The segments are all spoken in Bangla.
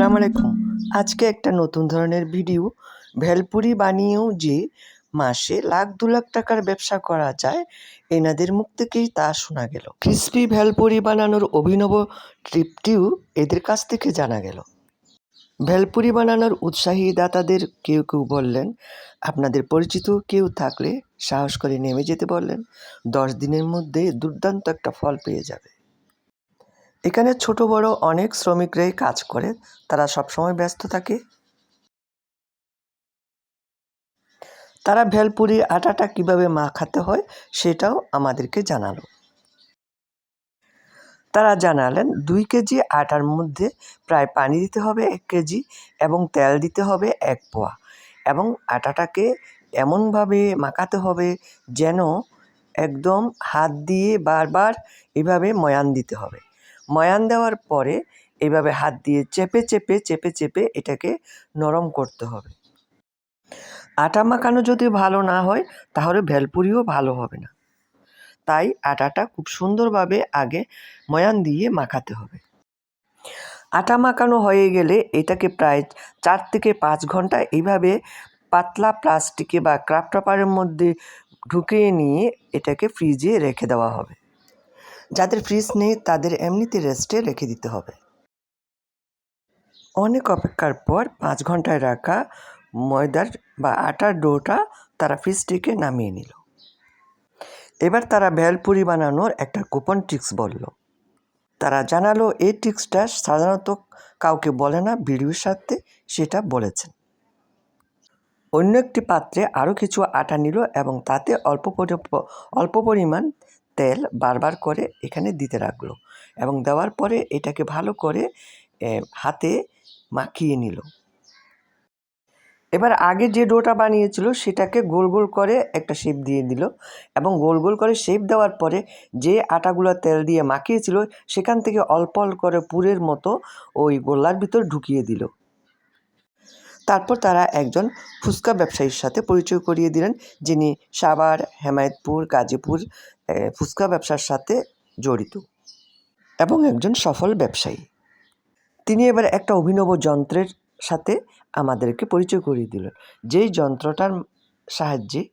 আসসালামু আলাইকুম আজকে একটা নতুন ধরনের ভিডিও ভেলপুরি বানিয়েও যে মাসে লাখ দু লাখ টাকার ব্যবসা করা যায়, এনাদের মুখ থেকেই তা শোনা গেল। ক্রিসপি ভেলপুরি বানানোর অভিনব ট্রিপটিও এদের কাছ থেকে জানা গেল। ভেলপুরি বানানোর উৎসাহী দাতাদের কেউ কেউ বললেন, আপনাদের পরিচিত কেউ থাকলে সাহস করে নেমে যেতে বললেন। দশ দিনের মধ্যে দুর্দান্ত একটা ফল পেয়ে যাবে। এখানে ছোট বড় অনেক শ্রমিকরাই কাজ করে, তারা সবসময় ব্যস্ত থাকে। তারা ভেলপুরির আটাটা কীভাবে মাখাতে হয় সেটাও আমাদেরকে জানালো। তারা জানালেন, দুই কেজি আটার মধ্যে প্রায় পানি দিতে হবে এক কেজি এবং তেল দিতে হবে এক পোয়া এবং আটাটাকে এমনভাবে মাখাতে হবে যেন একদম হাত দিয়ে বারবার এভাবে ময়ান দিতে হবে। ময়ান দেওয়ার পরে এভাবে হাত দিয়ে চেপে চেপে চেপে চেপে এটাকে নরম করতে হবে। আটা মাখানো যদি ভালো না হয়, তাহলে ভেলপুরিও ভালো হবে না। তাই আটাটা খুব সুন্দরভাবে আগে ময়ান দিয়ে মাখাতে হবে। আটা মাখানো হয়ে গেলে এটাকে প্রায় চার থেকে পাঁচ ঘণ্টা এইভাবে পাতলা প্লাস্টিকে বা ক্রাফট পেপারের মধ্যে ঢুকিয়ে নিয়ে এটাকে ফ্রিজে রেখে দেওয়া হবে। যাদের ফ্রিজ নেই, তাদের এমনিতে রেস্টে রেখে দিতে হবে। অনেক অপেক্ষার পর পাঁচ ঘন্টায় রাখা ময়দার বা আটার ডোটা তারা ফ্রিজ থেকে নামিয়ে নিল। এবার তারা ভেলপুরি বানানোর একটা গোপন ট্রিক্স বলল। তারা জানালো, এই ট্রিক্সটা সাধারণত কাউকে বলে না, ভিডিওর সাথে সেটা বলেছেন। অন্য একটি পাত্রে আরও কিছু আটা নিল এবং তাতে অল্প অল্প পরিমাণ তেল বারবার করে এখানে দিতে রাখল এবং দেওয়ার পরে এটাকে ভালো করে হাতে মাখিয়ে নিল। এবার আগে যে ডোটা বানিয়েছিল সেটাকে গোল গোল করে একটা শেপ দিয়ে দিল এবং গোল গোল করে শেপ দেওয়ার পরে যে আটাগুলো তেল দিয়ে মাখিয়েছিল সেখান থেকে অল্প অল্প করে পুরের মতো ওই গোল্লার ভিতর ঢুকিয়ে দিল। তারপর তারা একজন ফুচকা ব্যবসায়ীর সাথে পরিচয় করিয়ে দিলেন যিনি সাভার, হেমায়তপুর, গাজীপুর ফুচকা ব্যবসার সাথে জড়িত এবং একজন সফল ব্যবসায়ী। তিনি এবার একটা অভিনব যন্ত্রের সাথে আমাদেরকে পরিচয় করিয়ে দিলেন। যেই যন্ত্রটার সাহায্যে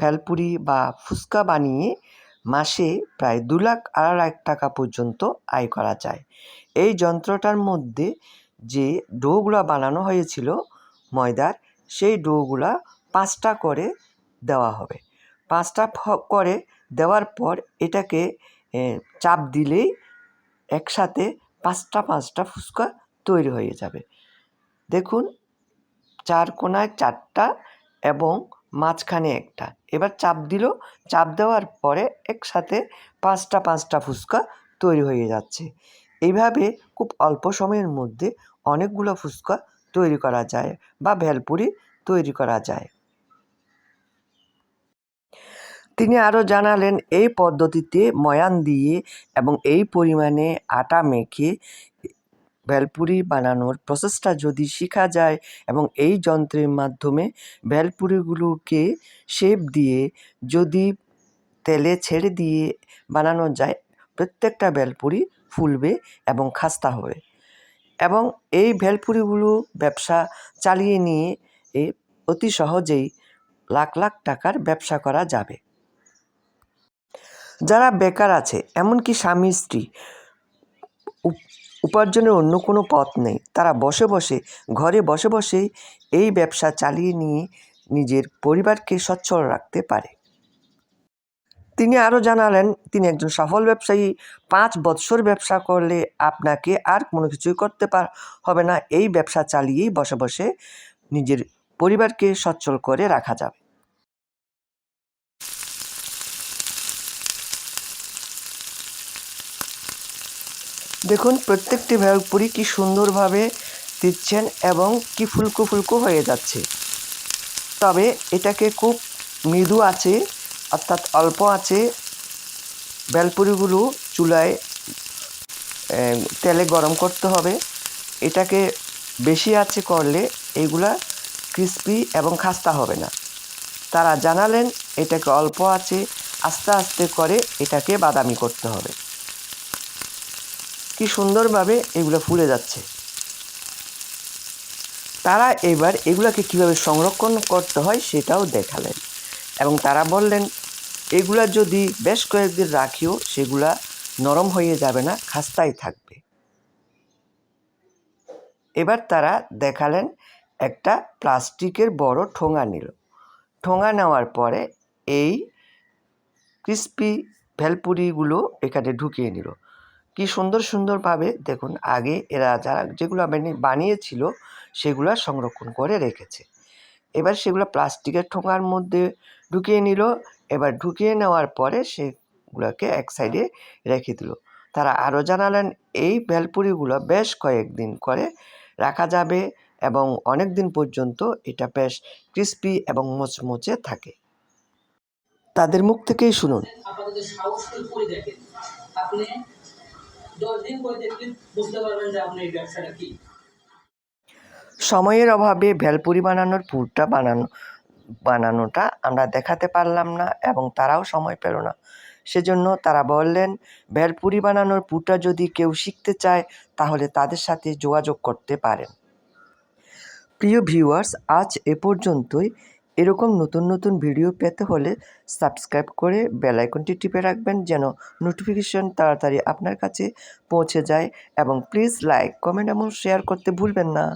ভেলপুরি বা ফুচকা বানিয়ে মাসে প্রায় দু লাখ আড়াই লাখ টাকা পর্যন্ত আয় করা যায়। এই যন্ত্রটার মধ্যে যে ডোগুলা বানানো হয়েছিল ময়দার, সেই ডোগুলা পাঁচটা করে দেওয়া হবে। পাঁচটা ফ করে দেওয়ার পর এটাকে চাপ দিলেই একসাথে পাঁচটা পাঁচটা ফুচকা তৈরি হয়ে যাবে। দেখুন, চার কোনায় চারটা এবং মাঝখানে একটা। এবার চাপ দিল, চাপ দেওয়ার পরে একসাথে পাঁচটা পাঁচটা ফুচকা তৈরি হয়ে যাচ্ছে। এইভাবে খুব অল্প সময়ের মধ্যে অনেকগুলো ফুচকা তৈরি করা যায় বা ভেলপুরি তৈরি করা যায়। তিনি আরও জানালেন, এই পদ্ধতিতে ময়ান দিয়ে এবং এই পরিমাণে আটা মেখে ভেলপুরি বানানোর প্রসেসটা যদি শেখা যায় এবং এই যন্ত্রের মাধ্যমে ভেলপুরিগুলোকে শেপ দিয়ে যদি তেলে ছেড়ে দিয়ে বানানো যায়, প্রত্যেকটা ভেলপুরি ফুলবে এবং খাস্তা হবে। এবং এই ভেলপুরিগুলো ব্যবসা চালিয়ে নিয়ে অতি সহজেই লাখ লাখ টাকার ব্যবসা করা যাবে। যারা বেকার আছে, এমনকি স্বামী স্ত্রী উপার্জনের অন্য কোনো পথ নেই। তারা বসে বসে, ঘরে বসে বসে এই ব্যবসা চালিয়ে নিয়ে নিজের পরিবারকে সচ্ছল রাখতে পারে। তিনি আরও জানালেন, তিনি একজন সফল ব্যবসায়ী, পাঁচ বৎসর ব্যবসা করলে আপনাকে আর কোনো কিছুই করতে পার হবে না। এই ব্যবসা চালিয়েই বসে বসে নিজের পরিবারকে সচ্ছল করে রাখা যাবে। দেখুন, প্রত্যেকটি ভেলপুরি কি সুন্দরভাবে দিচ্ছেন এবং কি ফুলকো ফুলকো হয়ে যাচ্ছে। তবে এটাকে খুব মৃদু আছে, অর্থাৎ অল্প আছে। ভেলপুরিগুলো চুলায় তেলে গরম করতে হবে। এটাকে বেশি আছে করলে এগুলা ক্রিস্পি এবং খাস্তা হবে না। তারা জানালেন, এটাকে অল্প আছে, আস্তে আস্তে করে এটাকে বাদামি করতে হবে। কি সুন্দরভাবে এগুলো ফুলে যাচ্ছে। তারা এবার এগুলাকে কীভাবে সংরক্ষণ করতে হয় সেটাও দেখালেন এবং তারা বললেন, এগুলা যদি বেশ কয়েকদিন রাখিও, সেগুলা নরম হয়ে যাবে না, খাস্তাই থাকবে। এবার তারা দেখালেন, একটা প্লাস্টিকের বড় ঠোঙা নিল। ঠোঙা নেওয়ার পরে এই ক্রিস্পি ভেলপুরিগুলো এখানে ঢুকিয়ে নিল। কি সুন্দর সুন্দরভাবে দেখুন, আগে এরা যারা যেগুলো বানি- বানিয়েছিল, সেগুলো সংরক্ষণ করে রেখেছে। এবার সেগুলো প্লাস্টিকের ঠোঙার মধ্যে ঢুকিয়ে নিল। এবার ঢুকিয়ে নেওয়ার পরে সেগুলোকে এক সাইডে রেখে দিল। তারা আরও জানালেন, এই ভেলপুরিগুলো বেশ কয়েকদিন করে রাখা যাবে এবং অনেক দিন পর্যন্ত এটা বেশ ক্রিস্পি এবং মুচমুচে থাকে। তাদের মুখ থেকেই শুনুন। আপনি সময়ের অভাবে ভেলপুরি বানানোর পুরটা বানানো, বানানোটা আমরা দেখাতে পারলাম না এবং তারাও সময় পেল না। সেজন্য তারা বললেন ভেলপুরি বানানোর পুরটা যদি কেউ শিখতে চায়, তাহলে তাদের সাথে যোগাযোগ করতে পারেন। প্রিয় ভিউয়ার্স, আজ এ পর্যন্তই। এরকম নতুন নতুন ভিডিও পেতে হলে সাবস্ক্রাইব করে বেলাইকনটি টিপে রাখবেন যেন নোটিফিকেশন তাড়াতাড়ি আপনার কাছে পৌঁছে যায় এবং প্লিজ লাইক, কমেন্ট এবং শেয়ার করতে ভুলবেন না।